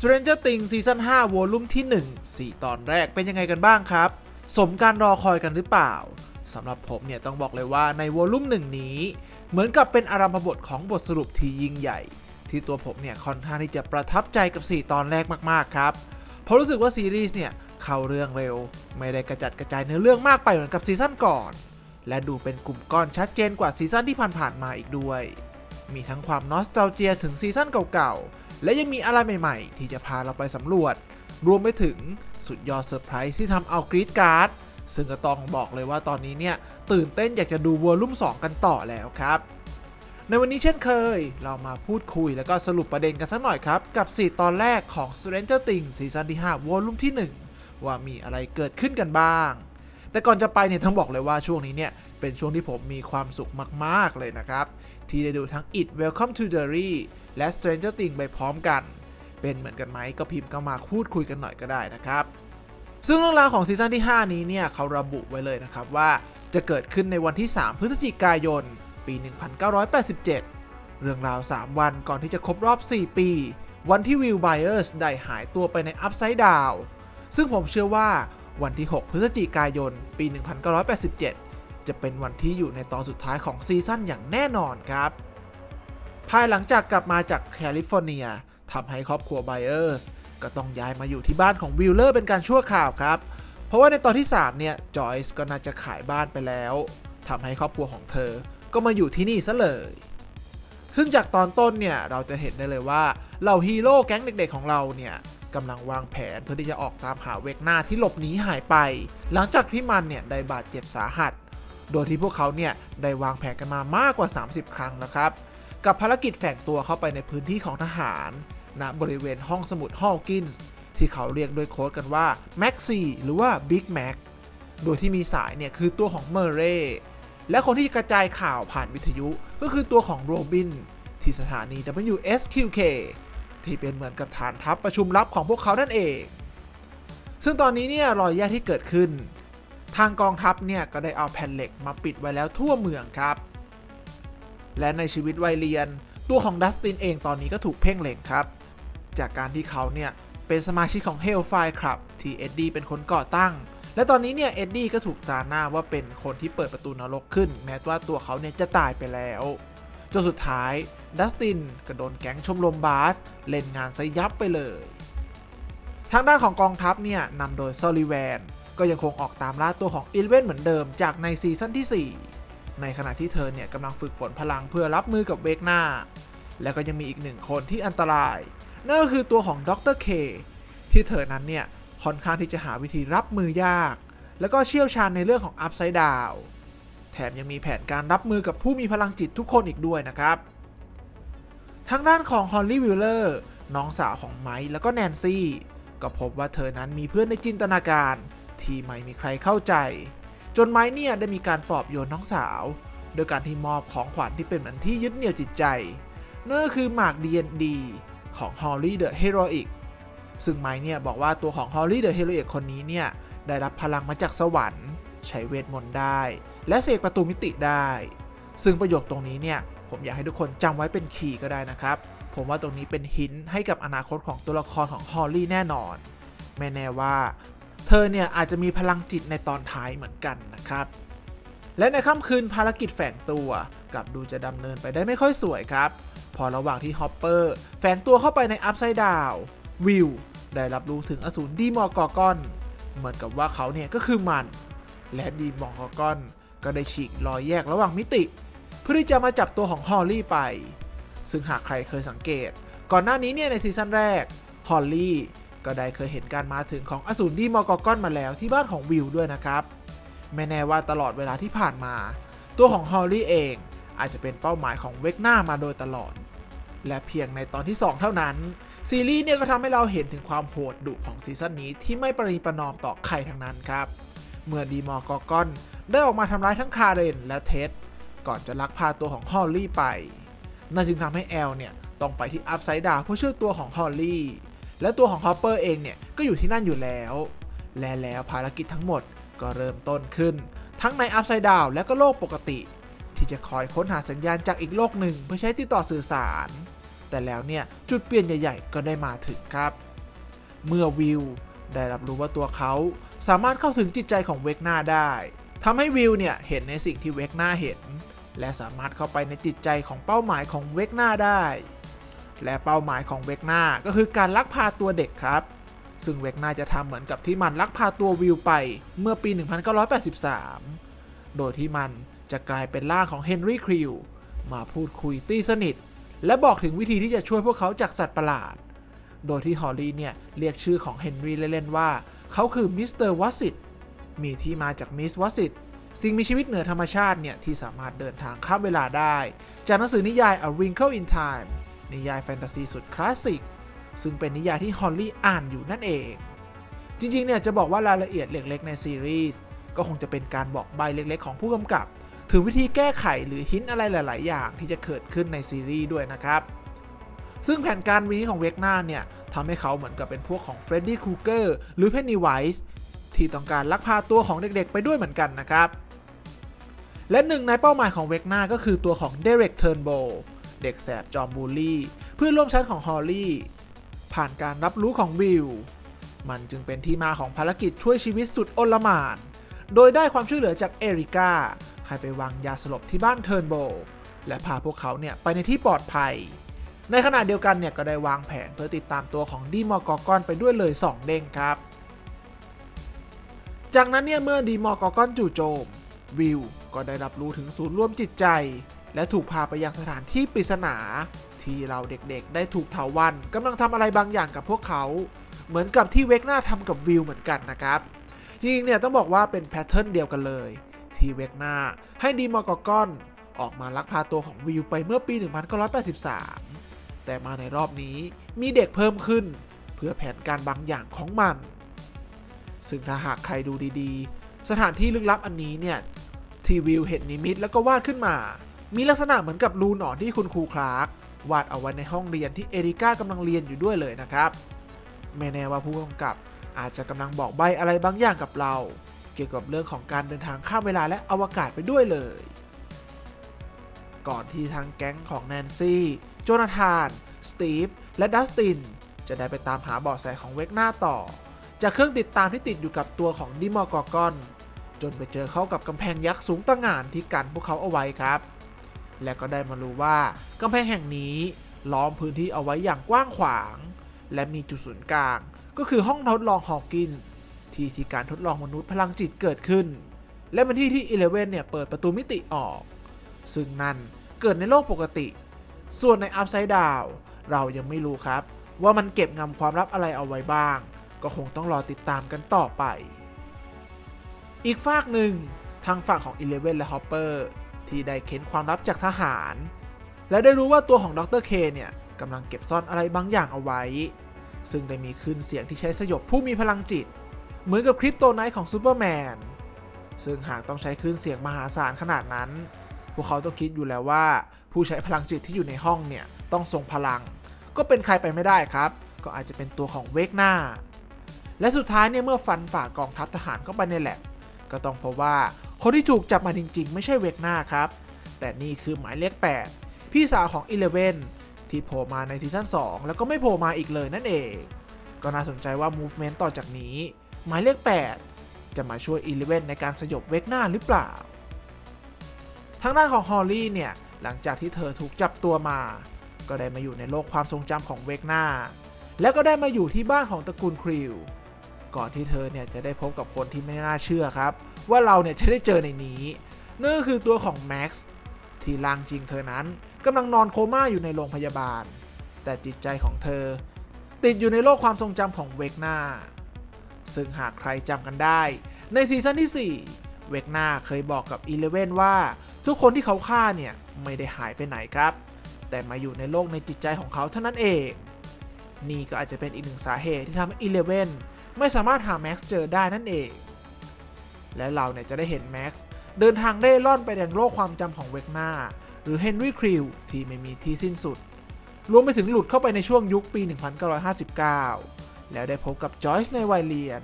Stranger Things ซีซั่น5วอลลุ่มที่ 1 4 ตอนแรกเป็นยังไงกันบ้างครับ สมการรอคอยกันหรือเปล่าสำหรับผมเนี่ยต้องบอกเลยว่าในวอลลุ่มหนึ่งนี้ เหมือนกับเป็นอารัมพบทของบทสรุปที่ยิ่งใหญ่ ที่ตัวผมเนี่ยค่อนข้างที่จะประทับใจกับ 4 ตอนแรกมากๆครับเพราะรู้สึกว่าซีรีส์เนี่ยเข้าเรื่องเร็ว ไม่ได้กระจัดกระจายเนื้อเรื่องมากไปเหมือนกับซีซั่นก่อน และดูเป็นกลุ่มก้อนชัดเจนกว่าซีซั่นที่ผ่านๆมาอีกด้วย มีทั้งความนอสตาเจียถึงซีซั่นเก่าๆ และยังมีอะไรใหม่ๆ ที่จะพาเราไปสำรวจ รวมไปถึงสุดยอดเซอร์ไพรส์ที่ทำเอากรีดการ์ด ซึ่งก็ต้องบอกเลยว่าตอนนี้เนี่ย ตื่นเต้นอยากจะดูวอลลุ่ม 2 กันต่อแล้วครับ ในวันนี้เช่นเคย เรามาพูดคุยแล้วก็สรุปประเด็นกันสักหน่อยครับ กับ 4 ตอนแรกของ Stranger Things ซีซั่นที่5วอลลุ่มที่ 1 ว่ามีอะไรเกิดขึ้นกันบ้าง แต่ก่อนจะไปเนี่ยต้องบอกเลยว่าช่วงนี้เนี่ยเป็นช่วงที่ผมมีความสุขมาก ๆเลยนะครับที่ได้ดูทั้ง It Welcome to Derry และ Stranger Things ไปพร้อมกัน เป็นเหมือนกันไหมก็พิมพ์ก็มาพูดคุยกันหน่อยก็ได้นะครับ ซึ่งเรื่องราวของซีซั่นที่ 5 นี้เนี่ยเขาระบุไว้เลยนะครับว่าจะเกิดขึ้นในวันที่ 3 พฤศจิกายน ปี 1987 เรื่องราว 3 วันก่อนที่จะครบรอบ 4 ปี วันที่วิลไบเออร์สได้หายตัวไปในอัพไซด์ดาวซึ่งผมเชื่อว่าวันที่ 6 พฤศจิกายน ปี 1987 จะเป็นวันที่อยู่ในตอนสุดท้ายของซีซั่นอย่างแน่นอนครับ ภายหลังจากกลับมาจากแคลิฟอร์เนียทำให้ครอบครัวไบเออร์สก็ต้องย้ายมาอยู่ที่บ้านของวิลเลอร์เป็นการชั่วคราวครับ เพราะว่าในตอนที่ 3 เนี่ยจอยส์ก็น่าจะขายบ้านไปแล้วทำให้ครอบครัวของเธอ ก็มาอยู่ที่นี่ซะเลย ซึ่งจากตอนต้นเนี่ยเราจะเห็นได้เลยว่าเหล่าฮีโร่แก๊งเด็กๆของเราเนี่ยกำลังวางแผนเพื่อที่จะออกตามหาเวกหน้าที่หลบหนีหายไป หลังจากที่มันเนี่ยได้บาดเจ็บสาหัส โดยที่พวกเขาเนี่ยได้วางแผนกันมามากกว่า 30 ครั้งนะครับ กับภารกิจแฝงตัวเข้าไปในพื้นที่ของทหารณบริเวณห้องสมุดฮอลกินส์ที่เขาเรียกโดยโค้ดกันว่าแม็กซี่หรือว่าบิ๊กแม็กโดยที่มีสายเนี่ยคือตัวของเมอร์เรย์และคนที่กระจายข่าวผ่านวิทยุก็คือตัวของโรบินที่สถานี WSQK ที่เป็นเหมือนกับฐานทัพประชุมลับของพวกเขานั่นเอง ซึ่งตอนนี้เนี่ยรอยแยกที่เกิดขึ้น ทางกองทัพเนี่ยก็ได้เอาแผ่นเหล็กมาปิดไว้แล้วทั่วเมืองครับ และในชีวิตวัยเรียน ตัวของดัสตินเองตอนนี้ก็ถูกเพ่งเล็งครับ จากการที่เขาเนี่ย เป็นสมาชิกของ Hellfire Club ที่เอ็ดดี้เป็นคนก่อตั้ง และตอนนี้เนี่ยเอ็ดดี้ก็ถูกตาหน้าว่าเป็นคนที่เปิดประตูนรกขึ้น แม้ว่าตัวเขาเนี่ยจะตายไปแล้วจนสุดท้ายดัสตินก็โดนแก๊งชมรมบาสเล่นงานซะยับไปเลย ทางด้านของกองทัพเนี่ยนำโดยซอลิแวนก็ยังคงออกตามล่าตัวของอิลเวนเหมือนเดิมจากในซีซั่นที่ 4 ในขณะที่เธอเนี่ยกำลังฝึกฝนพลังเพื่อรับมือกับเวกหน้า แล้วก็ยังมีอีกหนึ่งคนที่อันตราย นั่นก็คือตัวของดรเคที่เธอนั้นเนี่ยค่อนข้างที่จะหาวิธีรับมือยาก แล้วก็เชี่ยวชาญในเรื่องของอัพไซด์ดาวแถมยังมีแผนการรับมือกับผู้มีพลังจิตทุกคนอีกด้วยนะครับ ทางด้านของฮอลลี่วิลเลอร์น้องสาวของไมค์แล้วก็แนนซี่ ก็พบว่าเธอนั้นมีเพื่อนในจินตนาการ ที่ไม่มีใครเข้าใจ จนไมค์เนี่ยได้มีการปลอบโยนน้องสาว โดยการที่มอบของขวัญที่เป็นเหมือนที่ยึดเหนี่ยวจิตใจนั่นก็คือหมาก D&D ของฮอลลี่เดอะเฮโรอีกซึ่งไมค์เนี่ยบอกว่าตัวของฮอลลี่เดอะเฮโรอีกคนนี้เนี่ยได้รับพลังมาจากสวรรค์ ใช้เวทมนต์ได้ และเสกประตูมิติได้ ซึ่งประโยคตรงนี้เนี่ยผมอยากให้ทุกคนจำไว้เป็นคีย์ก็ได้นะครับ ผมว่าตรงนี้เป็นหินให้กับอนาคตของตัวละครของฮอลลี่แน่นอน ไม่แน่ว่า เธอเนี่ยอาจจะมีพลังจิตในตอนท้ายเหมือนกันนะครับ และในค่ำคืนภารกิจแฝงตัวกลับดูจะดำเนินไปได้ไม่ค่อยสวยครับ พอระหว่างที่ฮอปเปอร์แฝงตัวเข้าไปในอัพไซด์ดาววิลได้รับรู้ถึงอสูรดีมอร์กอร์กอน เหมือนกับว่าเขาเนี่ยก็คือมัน และดีมอร์กอร์กอนก็ได้ฉีกรอยแยกระหว่างมิติ เพื่อที่จะมาจับตัวของฮอลลี่ไป ซึ่งหากใครเคยสังเกต ก่อนหน้านี้เนี่ยในซีซั่นแรกฮอลลี่ ก็ได้เคยเห็นการมาถึงของอสูรดีมอร์กอกอนมาแล้วที่บ้านของวิลด้วยนะครับ ไม่แน่ว่าตลอดเวลาที่ผ่านมา ตัวของฮอลลี่เองอาจจะเป็นเป้าหมายของเวกหน้ามาโดยตลอด และเพียงในตอนที่ 2 เท่านั้น ซีรีส์เนี่ยก็ทำให้เราเห็นถึงความโหดดุของซีซั่นนี้ที่ไม่ปรีประนอมต่อใครทั้งนั้นครับ เมื่อดีมอร์กอกอนได้ออกมาทำร้ายทั้งคาเรนและเท็ดก่อนจะลักพาตัวของฮอลลี่ไปนั่นจึงทำให้แอลเนี่ยต้องไปที่อัพไซด์ดาวเพื่อช่วยตัวของฮอลลี่ และตัวของฮอปเปอร์เองเนี่ยก็อยู่ที่นั่นอยู่แล้ว และแล้วภารกิจทั้งหมดก็เริ่มต้นขึ้น ทั้งในอัพไซด์ดาวและก็โลกปกติ ที่จะคอยค้นหาสัญญาณจากอีกโลกหนึ่งเพื่อใช้ติดต่อสื่อสาร แต่แล้วเนี่ยจุดเปลี่ยนใหญ่ ๆ ก็ได้มาถึงครับ เมื่อวิวได้รับรู้ว่าตัวเขาสามารถเข้าถึงจิตใจของเวกนาได้ทำให้วิวเนี่ยเห็นในสิ่งที่เวกนาเห็น และสามารถเข้าไปในจิตใจของเป้าหมายของเวกนาได้ และเป้าหมายของเวกนาก็คือการลักพาตัวเด็กครับ ซึ่งเวกนาจะทำเหมือนกับที่มันลักพาตัววิวไปเมื่อปี 1983 โดยที่มันจะกลายเป็นร่างของเฮนรี่คริวมาพูดคุยตีสนิท และบอกถึงวิธีที่จะช่วยพวกเขาจากสัตว์ประหลาด โดยที่ฮอลลี่เนี่ย เรียกชื่อของเฮนรี่เล่นๆว่า เขาคือมิสเตอร์วัสิตมีที่มาจากมิสวัสิตสิ่งมีชีวิตเหนือธรรมชาติเนี่ย ที่สามารถเดินทางข้ามเวลาได้ จากหนังสือนิยาย A Wrinkle in Time นิยายแฟนตาซีสุดคลาสสิก ซึ่งเป็นนิยายที่ฮอลลี่อ่านอยู่นั่นเอง จริงๆ เนี่ยจะบอกว่ารายละเอียดเล็ก ๆ ในซีรีส์ก็คงจะเป็นการบอกใบเล็กๆ ของผู้กำกับ ถึงวิธีแก้ไขหรือหินอะไรหลาย ๆ อย่างที่จะเกิดขึ้นในซีรีส์ด้วยนะครับ ซึ่งแผนการนี้ของเวกนาเนี่ยทำให้เขาเหมือนกับเป็นพวกของเฟรดดี้ครูเกอร์หรือเพนนีไวส์ที่ต้องการลักพาตัวของเด็กๆ ไปด้วยเหมือนกันนะครับ และหนึ่งในเป้าหมายของเวกนาก็คือตัวของเดเร็กเทิร์นโบ เด็กแสบจอมบูลลี่ เพื่อนร่วมชั้นของฮอลลี่ผ่านการรับรู้ของวิว มันจึงเป็นที่มาของภารกิจช่วยชีวิตสุดโอลหม่าน โดยได้ความช่วยเหลือจากเอริก้าให้ไปวางยาสลบที่บ้านเทิร์นโบ และพาพวกเขาเนี่ยไปในที่ปลอดภัย ในขณะเดียวกันเนี่ยก็ได้วางแผนเพื่อติดตามตัวของดีมอร์กอกอนไปด้วยเลย 2 เด้งครับ จากนั้นเนี่ยเมื่อดีมอร์กอกอนจู่โจมวิวก็ได้รับรู้ถึงศูนย์ร่วมจิตใจ และถูกพาไปยังสถานที่ปริศนา ที่เราเด็กๆ ได้ถูกเถาวันกำลังทำอะไรบางอย่างกับพวกเขา เหมือนกับที่เวกหน้าทำกับวิวเหมือนกันนะครับจริงๆเนี่ยต้องบอกว่าเป็นแพทเทิร์นเดียวกันเลย ที่เวกหน้าให้ดีมอร์กอกอนออกมาลักพาตัวของวิวไปเมื่อปี 1983 แต่มาในรอบนี้มีเด็กเพิ่มขึ้น เพื่อแผนการบางอย่างของมัน ซึ่งถ้าหากใครดูดีๆ สถานที่ลึกลับอันนี้เนี่ย ที่วิวเห็นนิมิตแล้วก็วาดขึ้นมา มีลักษณะเหมือนกับรูหนอนที่คุณครูคลาร์กวาดเอาไว้ในห้องเรียนที่เอริก้ากำลังเรียนอยู่ด้วยเลยนะครับไม่แน่ว่าผู้กำกับอาจจะกำลังบอกใบอะไรบางอย่างกับเรา เกี่ยวกับเรื่องของการเดินทางข้ามเวลาและอวกาศไปด้วยเลย ก่อนที่ทางแก๊งของแนนซี่ โจนาธาน สตีฟ และดัสติน จะได้ไปตามหาเบาะแสของเวกหน้าต่อ จากเครื่องติดตามที่ติดอยู่กับตัวของดิมอร์กอร์กอน จนไปเจอเข้ากับกำแพงยักษ์สูงตะหง่านที่กันพวกเขาเอาไว้ครับ และก็ได้มารู้ว่ากำแพงแห่งนี้ล้อมพื้นที่เอาไว้อย่างกว้างขวาง และมีจุดศูนย์กลาง ก็คือห้องทดลองฮอว์กินส์ที่ที่การทดลองมนุษย์พลังจิตเกิดขึ้น และเป็นที่ที่อีเลเวนเนี่ยเปิดประตูมิติออก ซึ่งนั่นเกิดในโลกปกติ ส่วนในอัพไซด์ดาวเรายังไม่รู้ครับ ว่ามันเก็บงำความลับอะไรเอาไว้บ้าง ก็คงต้องรอติดตามกันต่อไป อีกฝากหนึ่งทางฝั่งของ Eleven และ Hopper ที่ได้เค้นความลับจากทหาร และได้รู้ว่าตัวของดรเคเนี่ยกำลังเก็บซ่อนอะไรบางอย่างเอาไว้ ซึ่งได้มีคลื่นเสียงที่ใช้สยบผู้มีพลังจิต เหมือนกับคริปโตไนท์ของซูเปอร์แมน ซึ่งหากต้องใช้คลื่นเสียงมหาศาลขนาดนั้น พวกเขาต้องคิดอยู่แล้วว่า ผู้ใช้พลังจิตที่อยู่ในห้องเนี่ยต้องทรงพลัง ก็เป็นใครไปไม่ได้ครับ ก็อาจจะเป็นตัวของเวกหน้า และสุดท้ายเนี่ยเมื่อฟันฝ่ากองทัพทหารเข้าไปในแลบก็ต้องพบว่า คนที่ถูกจับมาจริง ๆ ไม่ใช่เวกหน้าครับ แต่นี่คือหมายเลข 8 พี่สาวของ Eleven ที่โผล่มาในซีซั่น2 แล้วก็ไม่โผล่มาอีกเลยนั่นเอง ก็น่าสนใจว่า Movement ต่อจากนี้ หมายเลข 8 จะมาช่วย Eleven ในการสยบเวกหน้าหรือเปล่า ทางด้านของฮอลลี่เนี่ยหลังจากที่เธอถูกจับตัวมา ก็ได้มาอยู่ในโลกความทรงจำของเวกหน้า แล้วก็ได้มาอยู่ที่บ้านของตระกูลคริวก่อนที่เธอเนี่ยจะได้พบกับคนที่ไม่น่าเชื่อครับ ว่าเราเนี่ยจะได้เจอในนี้นั่นก็คือตัวของแม็กซ์ที่ร่างจริงเธอนั้นกำลังนอนโคม่าอยู่ในโรงพยาบาล แต่จิตใจของเธอ ติดอยู่ในโลกความทรงจำของเวกนาซึ่งหากใครจำกันได้ ในซีซั่นที่ 4 เวกนาเคยบอกกับอีเลเวนว่า ทุกคนที่เขาฆ่าเนี่ย ไม่ได้หายไปไหนครับ แต่มาอยู่ในโลกในจิตใจของเขาเท่านั้นเอง นี่ก็อาจจะเป็นอีกหนึ่งสาเหตุที่ทำให้อีเลเวนไม่สามารถหาแม็กซ์เจอได้นั่นเอง และเราเนี่ยจะได้เห็นแม็กซ์เดินทางเร่ร่อนไปยังโลกความจำของเวกนาหรือเฮนรี่คริวที่ไม่มีที่สิ้นสุด รวมไปถึงหลุดเข้าไปในช่วงยุคปี 1959 แล้วได้พบกับจอยส์ในวัยเรียน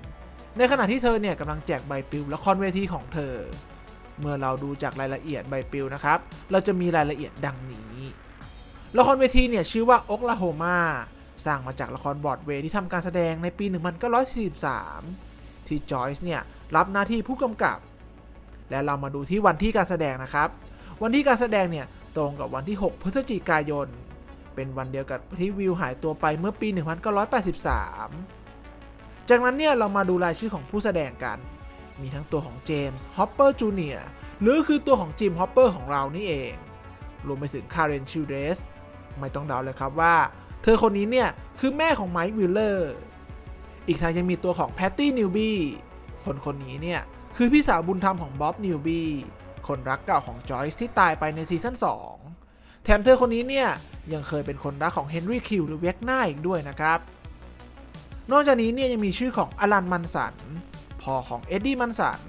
ในขณะที่เธอเนี่ยกำลังแจกใบปลิวละครเวทีของเธอ เมื่อเราดูจากรายละเอียดใบปลิวนะครับ เราจะมีรายละเอียดดังนี้ ละครเวทีเนี่ยชื่อว่าโอคลาโฮมาสร้างมาจากละครบอรอดเวย์ที่ทำการแสดงในปี 1943 ที่จอยส์เนี่ยรับหน้าที่ผู้กำกับ และเรามาดูที่วันที่การแสดงนะครับ วันที่การแสดงเนี่ยตรงกับวันที่ 6 พฤศจิกายน เป็นวันเดียวกับที่วิวหายตัวไปเมื่อปี 1983 จากนั้นเนี่ยเรามาดูรายชื่อของผู้แสดงกัน มีทั้งตัวของเจมส์ฮอปเปอร์จูเนียร์หรือคือตัวของจิมฮอปเปอร์ของเรานี่เอง รวมไปถึงคาร์เรนชิลเดสไม่ต้องเดาเลยครับว่า เธอคนนี้เนี่ยคือแม่ของไมค์วิลเลอร์ อีกทั้งยังมีตัวของแพตตี้นิวบี้คนคนนี้เนี่ย คือพี่สาวบุญธรรมของบ๊อบนิวบี้คนรักเก่าของจอยส์ที่ตายไปในซีซั่น2 แถมเธอคนนี้เนี่ย ยังเคยเป็นคนรักของเฮนรี่คิวหรือเวกนาอีกด้วยนะครับ นอกจากนี้เนี่ยยังมีชื่อของอลันมันสันพ่อของเอ็ดดี้มันสัน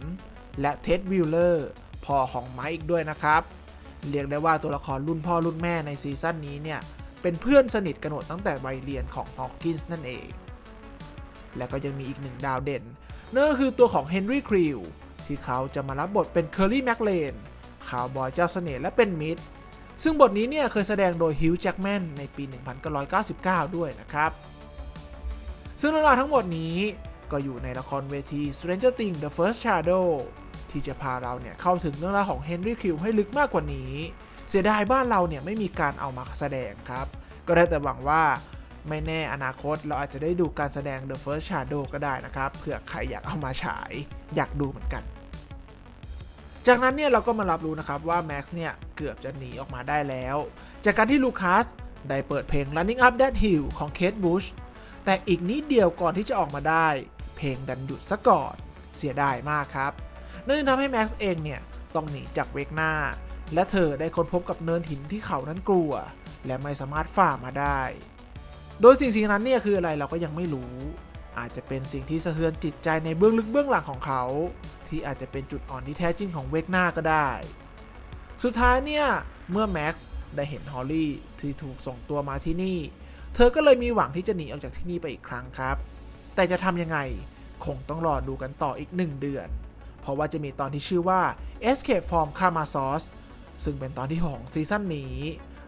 และเท็ดวิลเลอร์พ่อของไมค์อีกด้วยนะครับ เรียกได้ว่าตัวละครรุ่นพ่อรุ่นแม่ในซีซั่นนี้เนี่ย เป็นเพื่อนสนิทกันหมดตั้งแต่วัยเรียนของฮอ w กินส์นั่นเอง และก็ยังมีอีกหนึ่งดาวเด่นนั่นก็คือตัวของเฮนรี่คริวที่เขาจะมารับบทเป็นเคอร์รี่แมคเลนข่าวบอยเจ้าเสน่ห์และเป็นมิตรซึ่งบทนี้เนี่ยเคยแสดงโดยฮิวจ์แจ็กแมนในปี 1999 ด้วยนะครับ ซึ่งเรื่องราวทั้งหมดนี้ก็อยู่ในละครเวที Stranger Things The First Shadow ที่จะพาเราเนี่ยเข้าถึงเรื่องราวของเฮนรี่คิวให้ลึกมากกว่านี้ เสียดายบ้านเราเนี่ยไม่มีการเอามาแสดงครับ ก็ได้แต่หวังว่า ไม่แน่อนาคตเราอาจจะได้ดูการแสดง The First Shadow ก็ได้นะครับเผื่อใครอยากเอามาฉายอยากดูเหมือนกัน จากนั้นเนี่ยเราก็มารับรู้นะครับว่าแม็กซ์เนี่ยเกือบจะหนีออกมาได้แล้ว จากการที่ลูคัสได้เปิดเพลง Running Up That Hill ของเคทบูชแต่อีกนิดเดียวก่อนที่จะออกมาได้ เพลงดันหยุดซะก่อนเสียดายมากครับนั่นทำให้แม็กซ์เองเนี่ยต้องหนีจากเวกหน้า และเธอได้ค้นพบกับเนินหินที่เขานั้นกลัว และไม่สามารถฝ่ามาได้ โดยสิ่งสิ่งนั้นเนี่ยคืออะไรเราก็ยังไม่รู้ อาจจะเป็นสิ่งที่สะเทือนจิตใจในเบื้องลึกเบื้องหลังของเขา ที่อาจจะเป็นจุดอ่อนที่แท้จริงของเวกหน้าก็ได้ สุดท้ายเนี่ยเมื่อแม็กซ์ได้เห็นฮอลลี่ที่ถูกส่งตัวมาที่นี่ เธอก็เลยมีหวังที่จะหนีออกจากที่นี่ไปอีกครั้งครับ แต่จะทำยังไงคงต้องรอดูกันต่ออีก 1 เดือน เพราะว่าจะมีตอนที่ชื่อว่า Escape from k a m a s o s ซึ่งเป็นตอนที่6ของซีซั่นนี้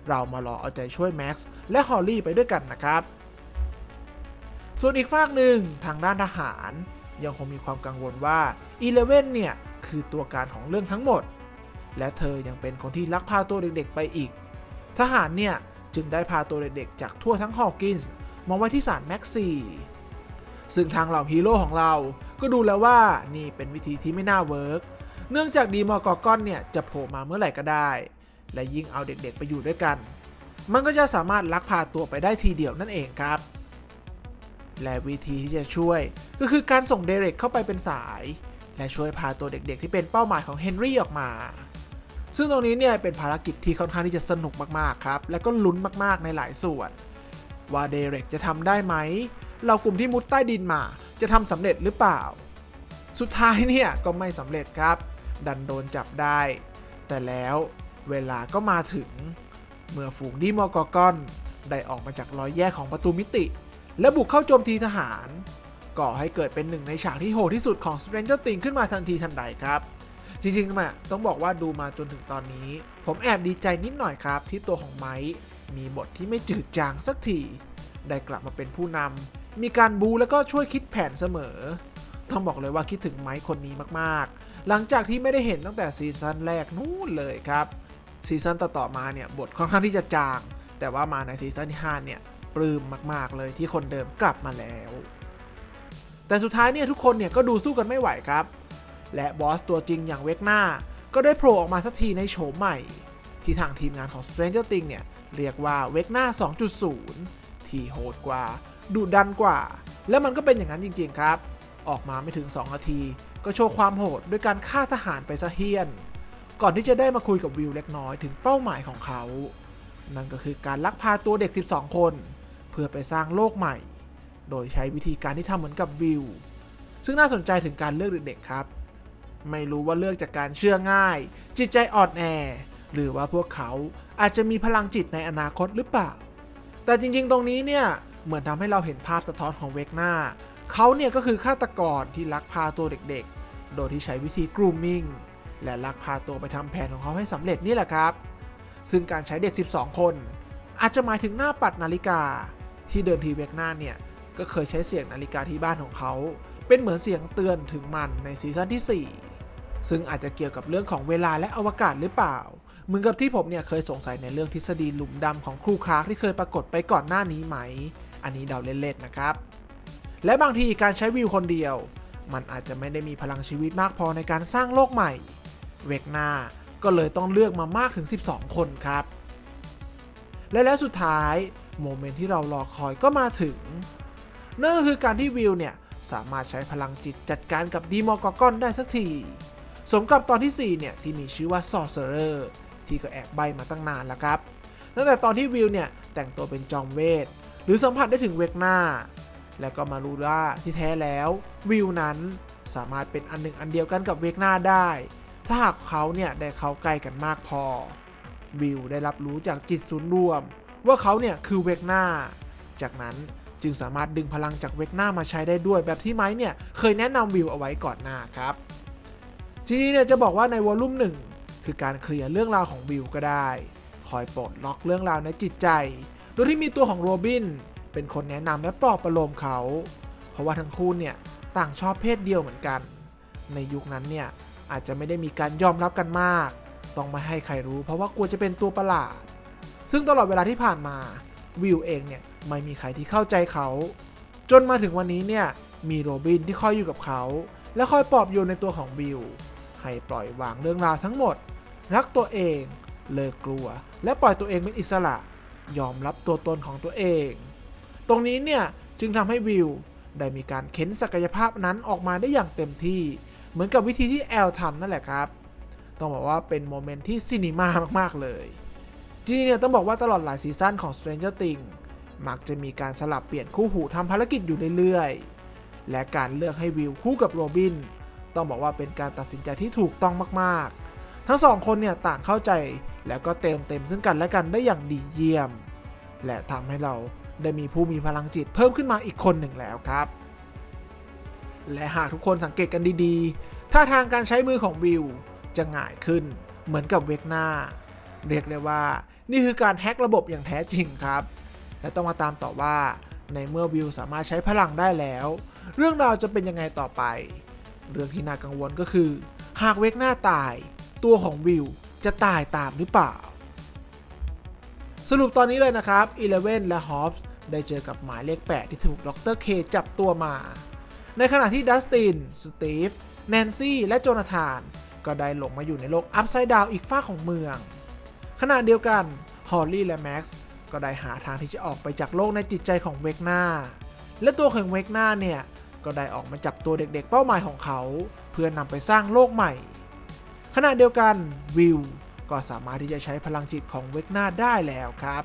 เรามารอเอาใจช่วยแม็กซ์และฮอลลี่ไปด้วยกันนะครับ ส่วนอีกฝากหนึ่งทางด้านทหาร ยังคงมีความกังวลว่าอีเลเว่นเนี่ย คือตัวการของเรื่องทั้งหมด และเธอยังเป็นคนที่ลักพาตัวเด็กๆไปอีก ทหารเนี่ย จึงได้พาตัวเด็กๆจากทั่วทั้งฮอว์กินส์มาไว้ที่ศาลแม็กซีซึ่งทางเหล่าฮีโร่ของเรา ก็ดูแล้วว่านี่เป็นวิธีที่ไม่น่าเวิร์ก เนื่องจากดีมอร์กอกอนเนี่ย จะโผล่มาเมื่อไหร่ก็ได้ และยิ่งเอาเด็กๆไปอยู่ด้วยกัน มันก็จะสามารถลักพาตัวไปได้ทีเดียวนั่นเองครับ และวิธีที่จะช่วยก็คือการส่งเดเร็กเข้าไปเป็นสาย และช่วยพาตัวเด็กๆ ที่เป็นเป้าหมายของเฮนรี่ออกมา ซึ่งตรงนี้เนี่ยเป็นภารกิจที่ค่อนข้างที่จะสนุกมากๆครับ และก็ลุ้นมากๆในหลายส่วน ว่าเดเร็กจะทำได้ไหมเรากลุ่มที่มุดใต้ดินมาจะทำสำเร็จหรือเปล่า สุดท้ายเนี่ยก็ไม่สำเร็จครับ ดันโดนจับได้ แต่แล้ว เวลาก็มาถึง เมื่อฝูงดีมอร์กอกอน ได้ออกมาจากรอยแยกของประตูมิติ และบุกเข้าโจมตีทหาร ก่อให้เกิดเป็นหนึ่งในฉากที่โหดที่สุดของ Stranger Things ขึ้นมาทันทีทันใดครับจริงๆมาต้องบอกว่าดูมาจนถึงตอนนี้ ผมแอบดีใจนิดหน่อยครับ ที่ตัวของไมค์มีบทที่ไม่จืดจางสักที ได้กลับมาเป็นผู้นำมีการบูแล้วก็ช่วยคิดแผนเสมอ ต้องบอกเลยว่าคิดถึงไมค์คนนี้มากๆ หลังจากที่ไม่ได้เห็นตั้งแต่ซีซั่นแรกนู่นเลยครับ ซีซั่นต่อๆมาเนี่ยบทค่อนข้างที่จะจาง แต่ว่ามาในซีซั่นที่5เนี่ยปลื้มมากๆเลยที่คนเดิมกลับมาแล้ว แต่สุดท้ายเนี่ยทุกคนเนี่ยก็ดูสู้กันไม่ไหวครับ และบอสตัวจริงอย่างเวกหน้า ก็ได้โผล่ออกมาสักทีในโฉมใหม่ ที่ทางทีมงานของ Stranger Things เนี่ยเรียกว่าเวกหน้า 2.0 ที่โหดกว่า ดุดันกว่า และมันก็เป็นอย่างนั้นจริงๆครับ ออกมาไม่ถึง 2 นาที ก็โชว์ความโหดด้วยการฆ่าทหารไปซะเฮียน ก่อนที่จะได้มาคุยกับวิวเล็กน้อยถึงเป้าหมายของเขา นั่นก็คือการลักพาตัวเด็ก 12 คน เพื่อไปสร้างโลกใหม่ โดยใช้วิธีการที่ทำเหมือนกับวิว ซึ่งน่าสนใจถึงการเลือกเด็กๆครับ ไม่รู้ว่าเลือกจากการเชื่อง่าย จิตใจอ่อนแอ หรือว่าพวกเขาอาจจะมีพลังจิตในอนาคตหรือเปล่า แต่จริงๆ ตรงนี้เนี่ยเหมือนทำให้เราเห็นภาพสะท้อนของเวกหน้า เขาเนี่ยก็คือฆาตกรที่ลักพาตัวเด็กๆ โดยที่ใช้วิธีกรูมมิ่ง และลักพาตัวไปทำแผนของเขาให้สำเร็จนี่แหละครับ ซึ่งการใช้เด็ก 12 คน อาจจะหมายถึงหน้าปัดนาฬิกา ที่เดินทีเวกหน้าเนี่ย ก็เคยใช้เสียงนาฬิกาที่บ้านของเขา เป็นเหมือนเสียงเตือนถึงมันในซีซั่นที่ 4 ซึ่งอาจจะเกี่ยวกับเรื่องของเวลาและอวกาศหรือเปล่า เหมือนกับที่ผมเนี่ยเคยสงสัยในเรื่องทฤษฎีหลุมดำของครูคลาร์กที่เคยปรากฏไปก่อนหน้านี้ไหม อันนี้เดาเล่นๆนะครับ และบางทีการใช้วิวคนเดียวมันอาจจะไม่ได้มีพลังชีวิตมากพอในการสร้างโลกใหม่ เวกนาก็เลยต้องเลือกมามากถึง 12 คนครับ และแล้วสุดท้ายโมเมนต์ที่เรารอคอยก็มาถึง นั่นก็คือการที่วิวเนี่ย สามารถใช้พลังจิตจัดการกับดีมอร์กอกอนได้สักที สมกับตอนที่ 4 เนี่ย ที่มีชื่อว่า Sorcerer ที่ก็แอบใบมาตั้งนานแล้วครับ ตั้งแต่ตอนที่วิวเนี่ย แต่งตัวเป็นจอมเวท หรือสัมผัสได้ถึงเวกหน้า แล้วก็มารู้ว่าที่แท้แล้ว วิวนั้นสามารถเป็นอันหนึ่งอันเดียวกันกับเวกหน้าได้ ถ้าหากเขาเนี่ยได้เข้าใกล้กันมากพอ วิวได้รับรู้จากจิตศูนย์รวม ว่าเขาเนี่ยคือเวกหน้า จากนั้นจึงสามารถดึงพลังจากเวกหน้ามาใช้ได้ด้วยแบบที่ไม้เนี่ยเคยแนะนำวิวเอาไว้ก่อนหน้าครับ ทีนี้เนี่ยจะบอกว่าในวอลลุ่มหนึ่งคือการเคลียร์เรื่องราวของวิวก็ได้ คอยปลดล็อกเรื่องราวในจิตใจ โดยที่มีตัวของโรบินเป็นคนแนะนำและปลอบประโลมเขา เพราะว่าทั้งคู่เนี่ยต่างชอบเพศเดียวเหมือนกัน ในยุคนั้นเนี่ย อาจจะไม่ได้มีการยอมรับกันมาก ต้องไม่ให้ใครรู้เพราะว่ากลัวจะเป็นตัวประหลาด ซึ่งตลอดเวลาที่ผ่านมาวิวเองเนี่ยไม่มีใครที่เข้าใจเขา จนมาถึงวันนี้เนี่ยมีโรบินที่คอยอยู่กับเขา และคอยปลอบโยนในตัวของวิว ให้ปล่อยวางเรื่องราวทั้งหมด รักตัวเอง เลิกกลัว และปล่อยตัวเองเป็นอิสระ ยอมรับตัวตนของตัวเอง ตรงนี้เนี่ยจึงทำให้วิวได้มีการเค้นศักยภาพนั้นออกมาได้อย่างเต็มที่ เหมือนกับวิธีที่แอลทำนั่นแหละครับ ต้องบอกว่าเป็นโมเมนต์ที่ซีนีมามาก ๆ เลยจีเนี่ยต้องบอกว่าตลอดหลายซีซั่นของ Stranger Things มักจะมีการสลับเปลี่ยนคู่หูทำภารกิจอยู่เรื่อยๆ และการเลือกให้วิวคู่กับโรบิน ต้องบอกว่าเป็นการตัดสินใจที่ถูกต้องมากๆ ทั้งสองคนเนี่ยต่างเข้าใจแล้วก็เติมเต็มซึ่งกันและกันได้อย่างดีเยี่ยม และทำให้เราได้มีผู้มีพลังจิตเพิ่มขึ้นมาอีกคนหนึ่งแล้วครับ และหากทุกคนสังเกตกันดีๆ ท่าทางการใช้มือของวิวจะง่ายขึ้นเหมือนกับเวกหน้า เรียกได้ว่า นี่คือการแฮ็กระบบอย่างแท้จริงครับ และต้องมาตามต่อว่า ในเมื่อวิวสามารถใช้พลังได้แล้ว เรื่องราวจะเป็นยังไงต่อไป เรื่องที่น่ากังวลก็คือ หากเวกหน้าตาย ตัวของวิวจะตายตามหรือเปล่า สรุปตอนนี้เลยนะครับอีเลเวนและฮอปส์ได้เจอกับหมายเลข 8 ที่ถูกดรเคจับตัวมา ในขณะที่ดัสติน สตีฟ แนนซี่ และโจนาธาน ก็ได้หลงมาอยู่ในโลกอัพไซด์ดาวอีกฝ้าของเมือง ขณะเดียวกัน ฮอลลี่และแม็กซ์ก็ได้หาทางที่จะออกไปจากโลกในจิตใจของเวกนาและตัวของเวกนาเนี่ย ก็ได้ออกมาจับตัวเด็กๆเป้าหมายของเขา เพื่อนำไปสร้างโลกใหม่ ขณะเดียวกันวิวก็สามารถที่จะใช้พลังจิตของเวกนาได้แล้วครับ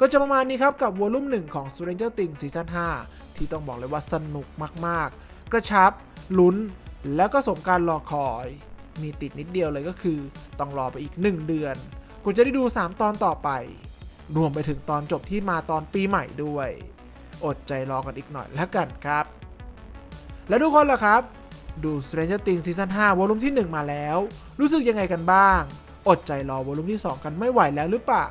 ก็จะประมาณนี้ครับกับวอลลุ่มหนึ่งของ Stranger Things ซีซั่น5 ที่ต้องบอกเลยว่าสนุกมากๆ กระชับ ลุ้น แล้วก็สมการรอคอย มีติดนิดเดียวเลยก็คือ ต้องรอไปอีก 1 เดือนกูจะได้ดู 3 ตอนต่อไป รวมไปถึงตอนจบที่มาตอนปีใหม่ด้วย อดใจรอกันอีกหน่อยแล้วกันครับ แล้วทุกคนล่ะครับ ดู Stranger Things ซีซั่น5วอลุ่มที่ 1 มาแล้ว รู้สึกยังไงกันบ้าง อดใจรอวอลลุ่มที่ 2 กันไม่ไหวแล้วหรือเปล่า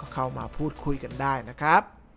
ก็เข้ามาพูดคุยกันได้นะครับ